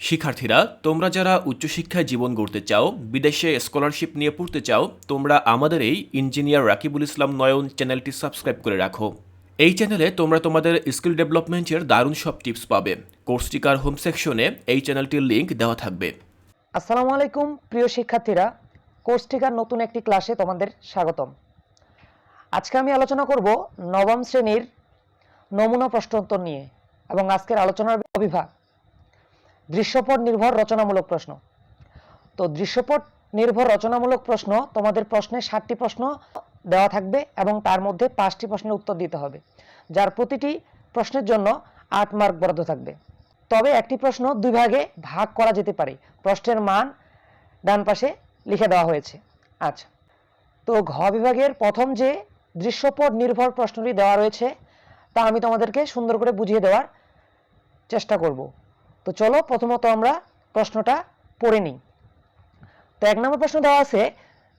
শিক্ষার্থীরা, তোমরা যারা উচ্চশিক্ষায় জীবন গড়তে চাও, বিদেশে স্কলারশিপ নিয়ে পড়তে চাও, তোমরা আমাদের এই ইঞ্জিনিয়ার রাকিবুল ইসলাম নয়ন চ্যানেলটি সাবস্ক্রাইব করে রাখো। এই চ্যানেলে তোমরা তোমাদের স্কিল ডেভেলপমেন্টের দারুণ সব টিপস পাবে। কোর্সটিকার হোম সেকশনে এই চ্যানেলটির লিংক দেওয়া থাকবে। আসসালামু আলাইকুম, প্রিয় শিক্ষার্থীরা। কোর্স টিকার নতুন একটি ক্লাসে তোমাদের স্বাগতম। আজকে আমি আলোচনা করব নবম শ্রেণির নমুনা প্রশ্নোত্তর নিয়ে এবং আজকের আলোচনার অভিভাগ দৃশ্যপট নির্ভর রচনামূলক প্রশ্ন। তো দৃশ্যপট নির্ভর রচনামূলক প্রশ্ন তোমাদের প্রশ্নে ষাটটি প্রশ্ন দেওয়া থাকবে এবং তার মধ্যে পাঁচটি প্রশ্নের উত্তর দিতে হবে, যার প্রতিটি প্রশ্নের জন্য আট মার্ক বরাদ্দ থাকবে। তবে একটি প্রশ্ন দুই ভাগে ভাগ করা যেতে পারে, প্রশ্নের মান ডান পাশে লিখে দেওয়া হয়েছে। আচ্ছা তো ঘ বিভাগের প্রথম যে দৃশ্যপট নির্ভর প্রশ্নটি দেওয়া রয়েছে, তা আমি তোমাদেরকে সুন্দর করে বুঝিয়ে দেওয়ার চেষ্টা করব। তো চলো প্রথমত আমরা প্রশ্নটা পড়ে নিই। তো এক নম্বর প্রশ্ন দেওয়া আছে,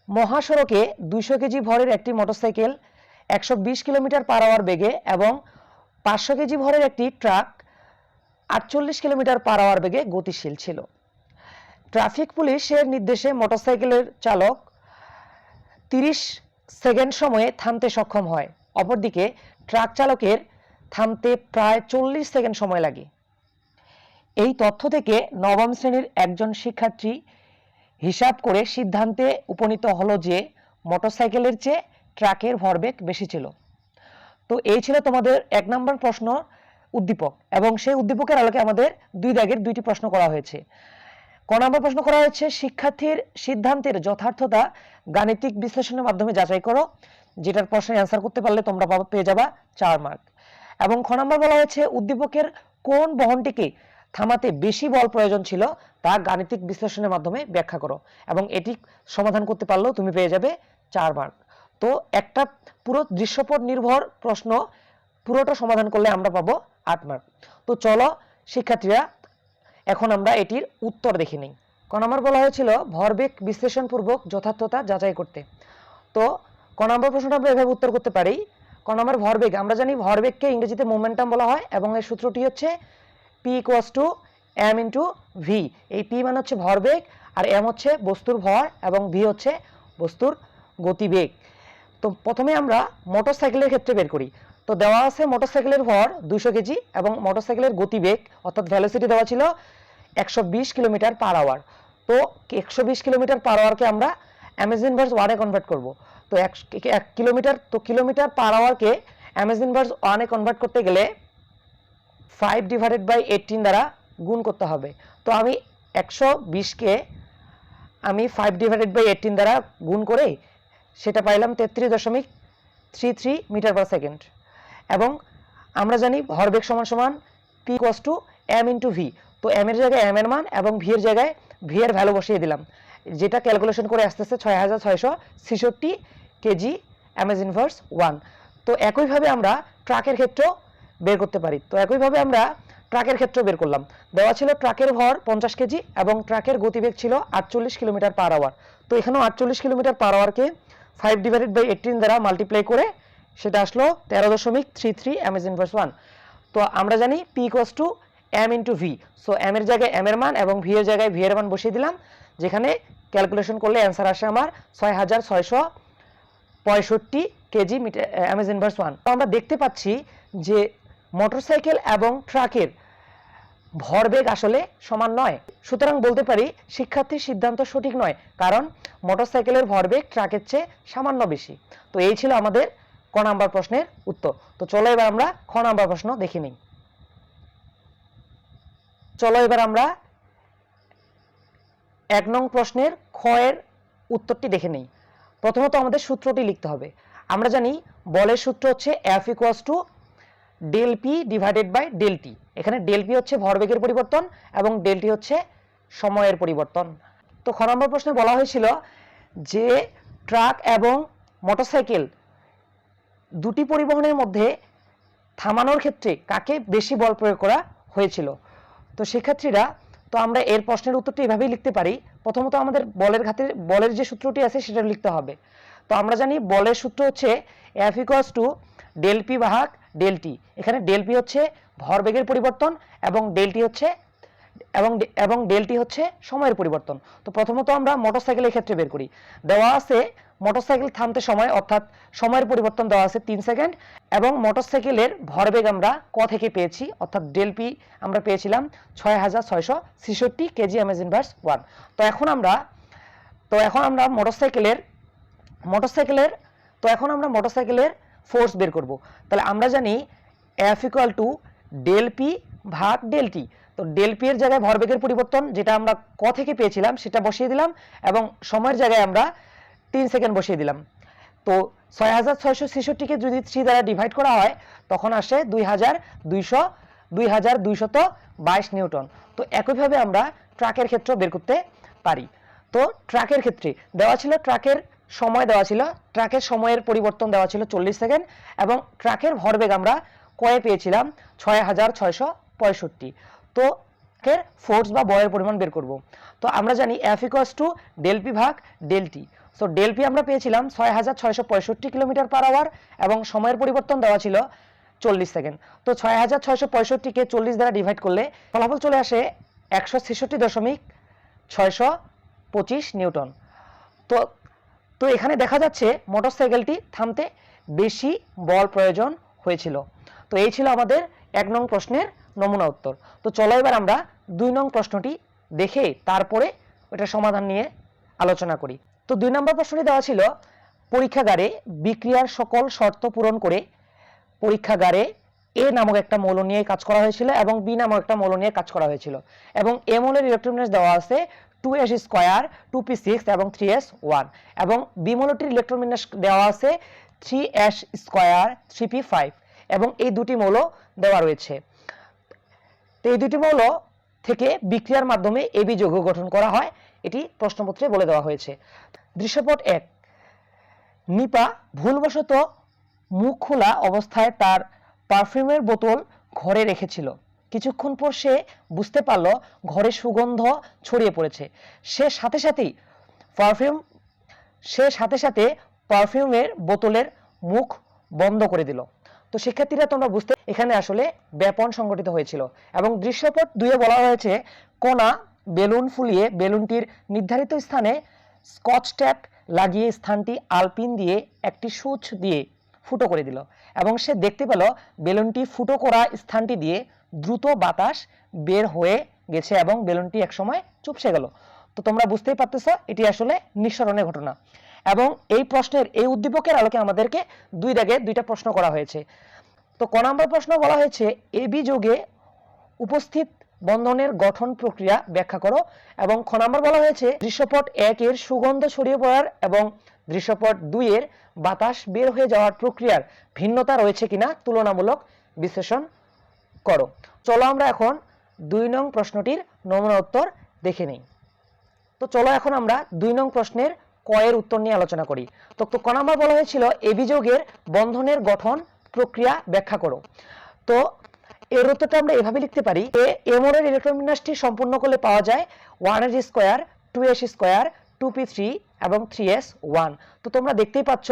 মহাসড়কে দুইশো কেজি ভরের একটি মোটরসাইকেল একশো বিশ কিলোমিটার পার আওয়ার বেগে এবং পাঁচশো কেজি ভরের একটি ট্রাক আটচল্লিশ কিলোমিটার পার আওয়ার বেগে গতিশীল ছিল। ট্রাফিক পুলিশের নির্দেশে মোটরসাইকেলের চালক তিরিশ সেকেন্ড সময়ে থামতে সক্ষম হয়। অপরদিকে ট্রাক চালকের থামতে প্রায় চল্লিশ সেকেন্ড সময় লাগে। এই তথ্য থেকে নবম শ্রেণির একজন শিক্ষার্থী হিসাব করে সিদ্ধান্তে উপনীত হলো যে মোটরসাইকেলের চেয়ে ট্রাকের ভরবেগ বেশি ছিল। তো এই ছিল তোমাদের এক নম্বর প্রশ্ন উদ্দীপক এবং সেই উদ্দীপকের আলোকে আমাদের দুই দাগের দুইটি প্রশ্ন করা হয়েছে। ক নম্বর প্রশ্ন করা হয়েছে, শিক্ষার্থীর সিদ্ধান্তের যথার্থতা গাণিতিক বিশ্লেষণের মাধ্যমে যাচাই করো, যেটার প্রশ্নের অ্যান্সার করতে পারলে তোমরা পেয়ে যাবা চার মার্ক এবং খ নম্বর বলা হয়েছে, উদ্দীপকের কোন বহনটিকে থামাতে বেশি বল প্রয়োজন ছিল তা গাণিতিক বিশ্লেষণের মাধ্যমে ব্যাখ্যা করো এবং এটি সমাধান করতে পারলেও তুমি পেয়ে যাবে চার মার্ক তো একটা পুরো দৃশ্যপট নির্ভর প্রশ্ন, পুরোটা সমাধান করলে আমরা পাবো আট মার্ক তো চলো শিক্ষার্থীরা, এখন আমরা এটির উত্তর দেখে নিই। ক বলা হয়েছিল, ভরবেগ বিশ্লেষণপূর্বক যথার্থতা যাচাই করতে। তো ক প্রশ্নটা আমরা এভাবে উত্তর করতে পারি। ক নম্বর ভরবেগ, আমরা জানি ভরবেগকে ইংরেজিতে মোমেন্টাম বলা হয় এবং এর সূত্রটি হচ্ছে P equals to M into V এই পি মানে হচ্ছে ভরবেগ আর এম হচ্ছে বস্তুর ভর এবং ভি হচ্ছে বস্তুর গতিবেগ। তো প্রথমে আমরা মোটরসাইকেলের ক্ষেত্রে বের করি। তো দেওয়া আছে মোটরসাইকেলের ভর দুশো কেজি এবং মোটরসাইকেলের গতিবেগ অর্থাৎ ভ্যালোসিটি দেওয়া ছিল একশো বিশ কিলোমিটার পার আওয়ার তো একশো বিশ কিলোমিটার পার আওয়ারকে আমরা অ্যামেজিন ভার্স ওয়ানে কনভার্ট করব। তো এক কিলোমিটার, তো কিলোমিটার পার আওয়ারকে অ্যামেজিন ভার্স ওয়ানে কনভার্ট করতে গেলে ফাইভ ডিভাইডেড বাই এইটিন দ্বারা গুণ করতে হবে। তো আমি একশো বিশকে আমি ফাইভ ডিভাইডেড বাই এইটিন দ্বারা গুণ করে সেটা পাইলাম তেত্রিশ দশমিক three three metre per second এবং আমরা জানি ভরবেগ সমান সমান P cos to M into V তো এম এর জায়গায় এম এর মান এবং ভি এর জায়গায় ভি এর ভ্যালু বসিয়ে দিলাম। যেটা ক্যালকুলেশন করে আসতেছে ছয় হাজার ছয়শো ছেষট্টি কেজি এমএস ইনভার্স ওয়ান তো একইভাবে আমরা ট্রাকের ক্ষেত্রেও বের করতে পারি। তো একইভাবে আমরা ট্রাকের ক্ষেত্রে বের করলাম। দেওয়া ছিল ট্রাকের ভর পঞ্চাশ কেজি এবং ট্রাকের গতিবেগ ছিল আটচল্লিশ কিলোমিটার পার আওয়ার তো এখানেও আটচল্লিশ কিলোমিটার পার আওয়ারকে ফাইভ ডিভাইডেড বাই এইটিন দ্বারা মাল্টিপ্লাই করে সেটা আসলো তেরো দশমিক three three MS inverse one তো আমরা জানি P equals to M into V so M এর জায়গায় এম এর মান এবং ভি এর জায়গায় ভি এর মান বসিয়ে দিলাম, যেখানে ক্যালকুলেশন করলে অ্যান্সার আসে আমার ছয় হাজার ছয়শো পঁয়ষট্টি KG metre MS inverse one তো আমরা দেখতে পাচ্ছি যে মোটরসাইকেল এবং ট্রাকের ভরবেগ আসলে সমান নয়। সুতরাং বলতে পারি, শিক্ষার্থীর সিদ্ধান্ত সঠিক নয়, কারণ মোটরসাইকেলের ভরবেগ ট্রাকের চেয়ে সামান্য বেশি। তো এই ছিল আমাদের ক নাম্বার প্রশ্নের উত্তর। তো চলো এবার আমরা খ নাম্বার প্রশ্ন দেখে নিই। চলো এবার আমরা এক নং প্রশ্নের খ এর উত্তরটি দেখে নিই। প্রথমত আমাদের সূত্রটি লিখতে হবে। আমরা জানি, বলের সূত্র হচ্ছে F equals to del P divided by del T এখানে ডেল পি হচ্ছে ভরবেগের পরিবর্তন এবং ডেল টি হচ্ছে সময়ের পরিবর্তন। তো খ নম্বর প্রশ্নে বলা হয়েছিল যে ট্রাক এবং মোটরসাইকেল দুটি পরিবহনের মধ্যে থামানোর ক্ষেত্রে কাকে বেশি বল প্রয়োগ করা হয়েছিল? তো শিক্ষার্থীরা তো আমরা এর প্রশ্নের উত্তরটি এভাবেই লিখতে পারি। প্রথমত আমাদের বলের খাতে বলের যে সূত্রটি আছে সেটা লিখতে হবে। তো আমরা জানি বলের সূত্র হচ্ছে F equals to del P বাহাক del T এখানে ডেল পি হচ্ছে ভরবেগের পরিবর্তন এবং ডেল টি হচ্ছে, এবং এবং ডেলটি হচ্ছে সময়ের পরিবর্তন। তো প্রথমত আমরা মোটরসাইকেলের ক্ষেত্রে বের করি। দেওয়া আছে মোটরসাইকেল থামতে সময়, অর্থাৎ সময়ের পরিবর্তন দেওয়া আছে তিন সেকেন্ড, এবং মোটরসাইকেলের ভরবেগ আমরা ক থেকে পেয়েছি, অর্থাৎ ডেলপি আমরা পেয়েছিলাম ছয় হাজার ছয়শো ছেষট্টি কেজি এম ইনভার্স ওয়ান। তো এখন আমরা, তো এখন আমরা মোটরসাইকেলের মোটরসাইকেলের তো এখন আমরা মোটরসাইকেলের ফোর্স বের করব। তাহলে আমরা জানি F equal to del P ভাগ ডেল টি তো ডেল পি এর জায়গায় ভরবেগের পরিবর্তন, যেটা আমরা ক থেকে পেয়েছিলাম, সেটা বসিয়ে দিলাম এবং সময়ের জায়গায় আমরা তিন সেকেন্ড বসিয়ে দিলাম। তো ছয় হাজার ছয়শো ছেষট্টিকে যদি থ্রি দ্বারা ডিভাইড করা হয়, তখন আসে দুই হাজার দুইশো, দুই হাজার দুইশত বাইশ নিউটন। তো একইভাবে আমরা ট্রাকের ক্ষেত্র বের করতে পারি। তো ট্রাকের ক্ষেত্রে দেওয়া ছিল ট্রাকের সময় দেওয়া ছিল, ট্রাকের সময়ের পরিবর্তন দেওয়া ছিল চল্লিশ সেকেন্ড এবং ট্রাকের ভরবেগ আমরা কয়ে পেয়েছিলাম ছয় হাজার ছয়শো পঁয়ষট্টি। তো ফোর্স বা বয়ের পরিমাণ বের করব। তো আমরা জানি এফ ইকোয়াস টু ডেলপি ভাগ ডেলটি সো ডেলপি আমরা পেয়েছিলাম ছয় হাজার ছয়শো পঁয়ষট্টি কিলোমিটার পার আওয়ার এবং সময়ের পরিবর্তন দেওয়া ছিল চল্লিশ সেকেন্ড। তো ছয় হাজার ছয়শো পঁয়ষট্টিকে চল্লিশ দ্বারা ডিভাইড করলে ফলাফল চলে আসে একশো ছেষট্টি দশমিক ছয়শো পঁচিশ নিউটন। তো তো এখানে দেখা যাচ্ছে মোটরসাইকেলটি থামতে বেশি বল প্রয়োজন হয়েছিল। তো এই ছিল আমাদের এক নং প্রশ্নের নমুনা উত্তর। তো চলো এবার আমরা দুই নং প্রশ্নটি দেখে তারপরে ওটা সমাধান নিয়ে আলোচনা করি। তো দুই নম্বর প্রশ্নটি দেওয়া ছিল, পরীক্ষাগারে বিক্রিয়ার সকল শর্ত পূরণ করে পরীক্ষাগারে এ নামক একটা মৌল নিয়ে কাজ করা হয়েছিল এবং বি নামক একটা মৌল নিয়ে কাজ করা হয়েছিল। এবং এ মৌলের ইলেকট্রনিক্স দেওয়া আছে two S square two P six এবং থ্রি এস ওয়ান এবং বি মৌলটির ইলেকট্রোমিনাস দেওয়া আছে three S square three P five এবং এই দুটি মৌল দেওয়া রয়েছে। তো এই দুটি মৌল থেকে বিক্রিয়ার মাধ্যমে এবি যৌগ গঠন করা হয়, এটি প্রশ্নপত্রে বলে দেওয়া হয়েছে। দৃশ্যপট এক, নিপা ভুলবশত মুখ খোলা অবস্থায় তার পারফিউমের বোতল ঘরে রেখেছিল। কিছুক্ষণ পর সে বুঝতে পারল ঘরে সুগন্ধ ছড়িয়ে পড়েছে। সে সাথে সাথেই পারফিউম সে সাথে সাথে পারফিউমের বোতলের মুখ বন্ধ করে দিল। তো শিক্ষার্থীরা তোমরা বুঝতে, এখানে আসলে ব্যাপন সংগঠিত হয়েছিল এবং দৃশ্যপট দুয়ে বলা হয়েছে, কোনা বেলুন ফুলিয়ে বেলুনটির নির্ধারিত স্থানে স্কচ ট্যাপ লাগিয়ে স্থানটি আলপিন দিয়ে একটি সূচ দিয়ে ফুটো করে দিল এবং সে দেখতে পেল বেলুনটি ফুটো করা স্থানটি দিয়ে দ্রুত বাতাস বের হয়ে গেছে এবং বেলুনটি একসময় চুপসে গেল। তো তোমরা বুঝতেই পারতেছো, এটি আসলে নিঃসরণের ঘটনা। এবং এই প্রশ্নের, এই উদ্দীপকের আলোকে আমাদেরকে দুই দাগে দুইটা প্রশ্ন করা হয়েছে। তো ক নম্বর প্রশ্ন বলা হয়েছে এবি যোগে উপস্থিত বন্ধনের গঠন প্রক্রিয়া ব্যাখ্যা করো এবং খ নম্বর বলা হয়েছে, দৃশ্যপট একের সুগন্ধ ছড়িয়ে পড়ার এবং দৃশ্যপট দুইয়ের বাতাস বের হয়ে যাওয়ার প্রক্রিয়ার ভিন্নতা রয়েছে কিনা তুলনামূলক বিশ্লেষণ করো। চলো আমরা এখন দুই নং প্রশ্নটির নমুনা উত্তর দেখে নিই। তো চলো এখন আমরা দুই নং প্রশ্নের কয়ের উত্তর নিয়ে আলোচনা করি। তো ক নম্বর বলা হয়েছিল এবিযোগের বন্ধনের গঠন প্রক্রিয়া ব্যাখ্যা করো। তো এর উত্তরটা আমরা এভাবে লিখতে পারি এ এমনের ইলেকট্রন বিন্যাসটি সম্পূর্ণ করলে পাওয়া যায় one S square two S square two P three এবং থ্রি এস ওয়ান তো তোমরা দেখতেই পাচ্ছ,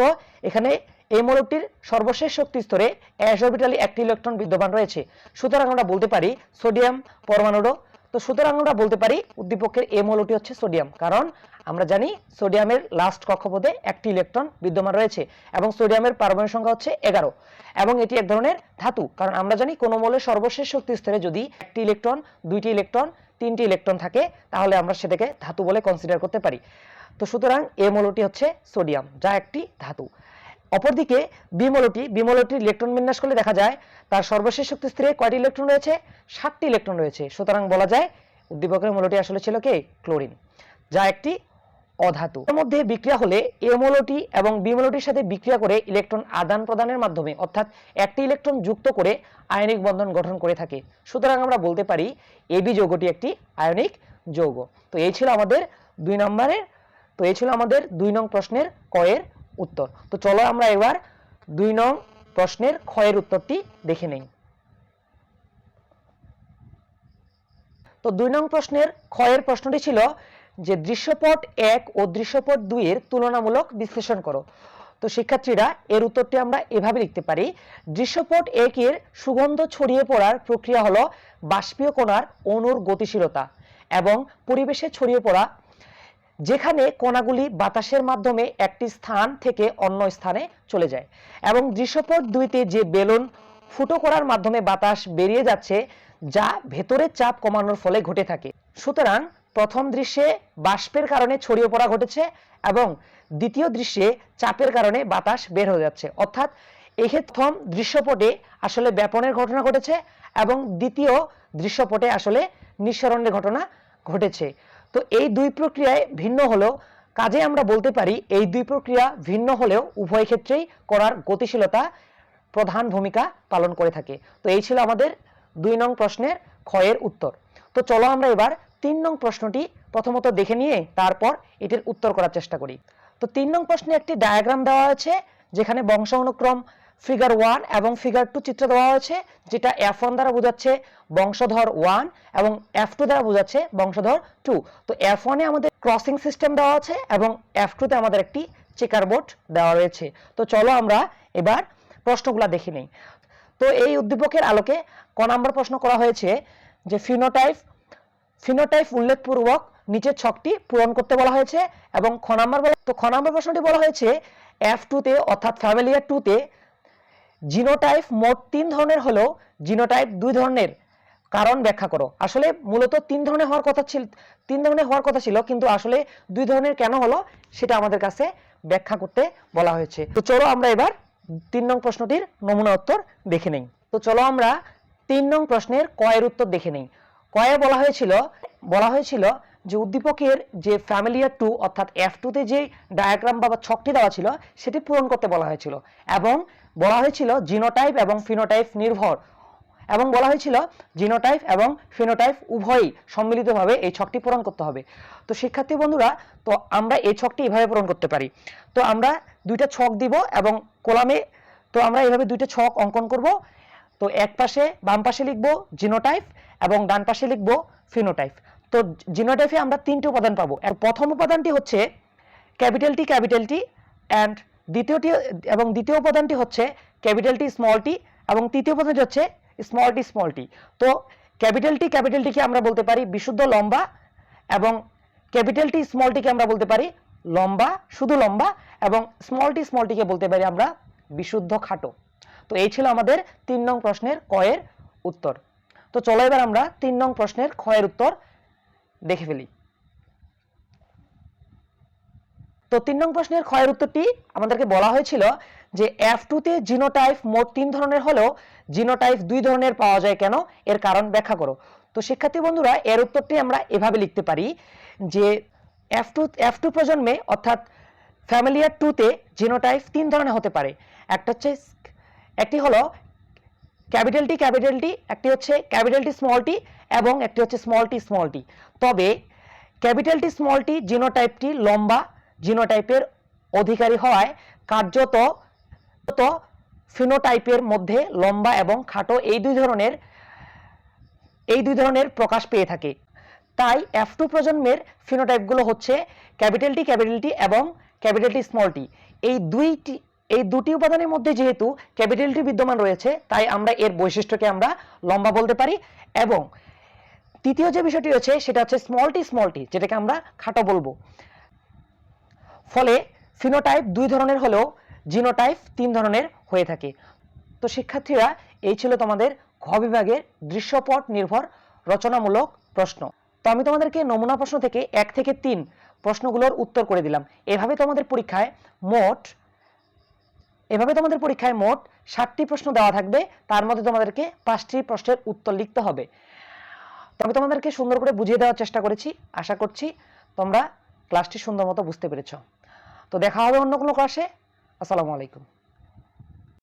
এখানে এই মৌলটির সর্বশেষ শক্তি স্তরে অ্যাস অরবিটালি একটি ইলেকট্রন বিদ্যমান রয়েছে। সুতরাং আমরা বলতে পারি সোডিয়াম পরমাণুরও তো সুতরাং আমরা বলতে পারি উদ্দীপকের এ মৌলটি হচ্ছে সোডিয়াম, কারণ আমরা জানি সোডিয়ামের লাস্ট কক্ষপথে একটি ইলেকট্রন বিদ্যমান রয়েছে এবং সোডিয়ামের পারমাণবিক সংখ্যা হচ্ছে এগারো এবং এটি এক ধরনের ধাতু, কারণ আমরা জানি কোনো মৌলের সর্বশেষ শক্তি স্তরে যদি একটি ইলেকট্রন, দুইটি ইলেকট্রন, তিনটি ইলেকট্রন থাকে, তাহলে আমরা সেটাকে ধাতু বলে কনসিডার করতে পারি। তো সুতরাং এ মৌলটি হচ্ছে সোডিয়াম, যা একটি ধাতু। অপরদিকে বিমলটি বিমলটির ইলেকট্রন বিন্যাস করলে দেখা যায় তার সর্বশেষ শক্তি স্তরে কয়টি ইলেকট্রন রয়েছে? সাতটি ইলেকট্রন রয়েছে। সুতরাং বলা যায় উদ্দীপকের মূলটি আসলে ছিল কে? ক্লোরিন, যা একটি অধাতু। এর মধ্যে বিক্রিয়া হলে এ মৌলটি এবং বিমলটির সাথে বিক্রিয়া করে ইলেকট্রন আদান প্রদানের মাধ্যমে, অর্থাৎ একটি ইলেকট্রন যুক্ত করে আয়নিক বন্ধন গঠন করে থাকে। সুতরাং আমরা বলতে পারি এবি যৌগটি একটি আয়নিক যৌগ। তো এই ছিল আমাদের দুই নম্বরের, তো এই ছিল আমাদের দুই নং প্রশ্নের কয়ের উত্তর। তো চলো আমরা এবার দুই নং প্রশ্নের ক্ষয়ের উত্তরটি দেখে নেই। তো দুই নং প্রশ্নের ক্ষয়ের প্রশ্নটি ছিল যে দৃশ্যপট এক ও দৃশ্যপট দুইয়ের তুলনামূলক বিশ্লেষণ করো। তো শিক্ষার্থীরা, এর উত্তরটি আমরা এভাবে লিখতে পারি। দৃশ্যপট একের সুগন্ধ ছড়িয়ে পড়ার প্রক্রিয়া হলো বাষ্পীয় কণার অণুর গতিশীলতা এবং পরিবেশে ছড়িয়ে পড়া যেখানে কণাগুলি বাতাসের মাধ্যমে একটি স্থান থেকে অন্য স্থানে চলে যায় এবং দৃশ্যপট দুইতে যে বেলুন ফুটো করার মাধ্যমে বাতাস বেরিয়ে যাচ্ছে, যা ভেতরের চাপ কমানোর ফলে ঘটে থাকে। সুতরাং প্রথম দৃশ্যে বাষ্পের কারণে ছড়িয়ে পড়া ঘটেছে এবং দ্বিতীয় দৃশ্যে চাপের কারণে বাতাস বের হয়ে যাচ্ছে। অর্থাৎ এক্ষেত্রে প্রথম দৃশ্যপটে আসলে ব্যাপনের ঘটনা ঘটেছে এবং দ্বিতীয় দৃশ্যপটে আসলে নিঃসরণের ঘটনা ঘটেছে। তো এই দুই প্রক্রিয়ায় ভিন্ন হলেও কাজে আমরা বলতে পারি এই দুই প্রক্রিয়া ভিন্ন হলেও উভয় ক্ষেত্রেই করার গতিশীলতা প্রধান ভূমিকা পালন করে থাকে। তো এই ছিল আমাদের দুই নং প্রশ্নের ক্ষয়ের উত্তর। তো চলো আমরা এবার তিন নং প্রশ্নটি প্রথমত দেখে নিয়ে তারপর এটির উত্তর করার চেষ্টা করি। তো তিন নং প্রশ্নে একটি ডায়াগ্রাম দেওয়া আছে, যেখানে বংশ অনুক্রম ফিগার ওয়ান এবং ফিগার টু চিত্র দেওয়া হয়েছে, যেটা এফ ওয়ান দ্বারা বোঝাচ্ছে বংশধর ওয়ান এবং এফ টু দ্বারা বোঝাচ্ছে বংশধর টু তো এফ ওয়ানে আমাদের ক্রসিং সিস্টেম দেওয়া আছে এবং এফ টুতে আমাদের একটি চেকার বোর্ড দেওয়া রয়েছে। তো চলো আমরা এবার প্রশ্নগুলো দেখে নিই। তো এই উদ্দীপকের আলোকে ক নম্বর প্রশ্ন করা হয়েছে যে ফিনোটাইপ ফিনোটাইপ উল্লেখপূর্বক নিচের ছকটি পূরণ করতে বলা হয়েছে এবং খ নম্বর তো খ নম্বর প্রশ্নটি বলা হয়েছে এফ টুতে অর্থাৎ ফ্যামিলিয়ার টুতে জিনোটাইপ মোট তিন ধরনের হলেও জিনোটাইপ দুই ধরনের কারণ ব্যাখ্যা করো। আসলে মূলত তিন ধরনের হওয়ার কথা ছিল, তিন ধরনের হওয়ার কথা ছিল, কিন্তু আসলে দুই ধরনের কেন হলো সেটা আমাদের কাছে ব্যাখ্যা করতে বলা হয়েছে। তো চলো আমরা এবার তিন নং প্রশ্নটির নমুনা উত্তর দেখে নেই। তো চলো আমরা তিন নং প্রশ্নের কয়ের উত্তর দেখে নেই। কয়ে বলা হয়েছিল বলা হয়েছিল যে উদ্দীপকের যে ফ্যামিলিয়ার টু অর্থাৎ এফ টুতে যে ডায়াগ্রাম বা ছকটি দেওয়া ছিল, সেটি পূরণ করতে বলা হয়েছিল এবং বলা হয়েছিল জিনোটাইপ এবং ফিনোটাইপ নির্ভর। এবং বলা হয়েছিল জিনোটাইপ এবং ফিনোটাইপ উভয়ই সম্মিলিতভাবে এই ছকটি পূরণ করতে হবে। তো শিক্ষার্থী বন্ধুরা, তো আমরা এই ছকটি এভাবে পূরণ করতে পারি। তো আমরা দুইটা ছক দিব এবং কলামে, তো আমরা এভাবে দুইটা ছক অঙ্কন করব। তো এক পাশে বাম পাশে লিখব জিনোটাইপ এবং ডান পাশে লিখব ফিনোটাইপ। তো জিনোটাইপে আমরা তিনটি উপাদান পাবো। প্রথম উপাদানটি হচ্ছে capital T capital T, and দ্বিতীয়টি এবং দ্বিতীয় উপাদানটি হচ্ছে ক্যাপিটাল টি স্মল টি এবং তৃতীয় উপাদানটি হচ্ছে স্মল টি স্মল টি। তো ক্যাপিটাল টি, ক্যাপিটাল আমরা বলতে পারি বিশুদ্ধ লম্বা এবং ক্যাপিটাল টি স্মল আমরা বলতে পারি লম্বা, শুধু লম্বা এবং স্মল টি স্মল বলতে পারি আমরা বিশুদ্ধ খাটো। তো এই ছিল আমাদের তিন নং প্রশ্নের কয়ের উত্তর। তো চলো এবার আমরা তিন নং প্রশ্নের ক্ষয়ের উত্তর দেখে ফেলি। তো তিন নং প্রশ্নের ক্ষয়ের উত্তরটি আমাদেরকে বলা হয়েছিল যে এফ টুতে জিনোটাইপ মোট তিন ধরনের হলেও জিনোটাইপ দুই ধরনের পাওয়া যায় কেন? এর কারণ ব্যাখ্যা করো। তো শিক্ষার্থী বন্ধুরা, এর উত্তরটি আমরা এভাবে লিখতে পারি যে এফ টু এফ টু প্রজন্মে অর্থাৎ ফ্যামিলিয়ার টুতে জিনোটাইপ তিন ধরনের হতে পারে। একটা হচ্ছে একটি হলো ক্যাপিটাল টি ক্যাপিটাল টি একটি হচ্ছে ক্যাপিটাল টি স্মল টি এবং একটি হচ্ছে স্মল টি স্মল টি তবে ক্যাপিটাল টি স্মল টি জিনোটাইপটি লম্বা জিনোটাইপের অধিকারী হওয়ায় কার্যত ফিনোটাইপের মধ্যে লম্বা এবং খাটো এই দুই ধরনের, এই দুই ধরনের প্রকাশ পেয়ে থাকে। তাই এফ টু প্রজন্মের ফিনোটাইপগুলো হচ্ছে ক্যাপিটাল টি ক্যাপিটাল টি এবং ক্যাপিটাল টি স্মল টি এই দুইটি, এই দুটি উপাদানের মধ্যে যেহেতু ক্যাপিটাল টি বিদ্যমান রয়েছে, তাই আমরা এর বৈশিষ্ট্যকে আমরা লম্বা বলতে পারি এবং তৃতীয় যে বিষয়টি রয়েছে, সেটা হচ্ছে স্মল টি স্মল টি যেটাকে আমরা খাটো বলব। ফলে ফিনোটাইপ দুই ধরনের হলেও জিনোটাইপ তিন ধরনের হয়ে থাকে। তো শিক্ষার্থীরা, এই ছিল তোমাদের ঘ বিভাগের দৃশ্যপট নির্ভর রচনামূলক প্রশ্ন। তো আমি তোমাদেরকে নমুনা প্রশ্ন থেকে এক থেকে তিন প্রশ্নগুলোর উত্তর করে দিলাম। এভাবে তোমাদের পরীক্ষায় মোট, এভাবে তোমাদের পরীক্ষায় মোট ষাটটি প্রশ্ন দেওয়া থাকবে। তার মধ্যে তোমাদেরকে পাঁচটি প্রশ্নের উত্তর লিখতে হবে। তো আমি তোমাদেরকে সুন্দর করে বুঝিয়ে দেওয়ার চেষ্টা করেছি। আশা করছি তোমরা ক্লাসটি সুন্দর মতো বুঝতে পেরেছ। তো দেখা হবে অন্য কোনো ক্লাসে আসসালামু আলাইকুম।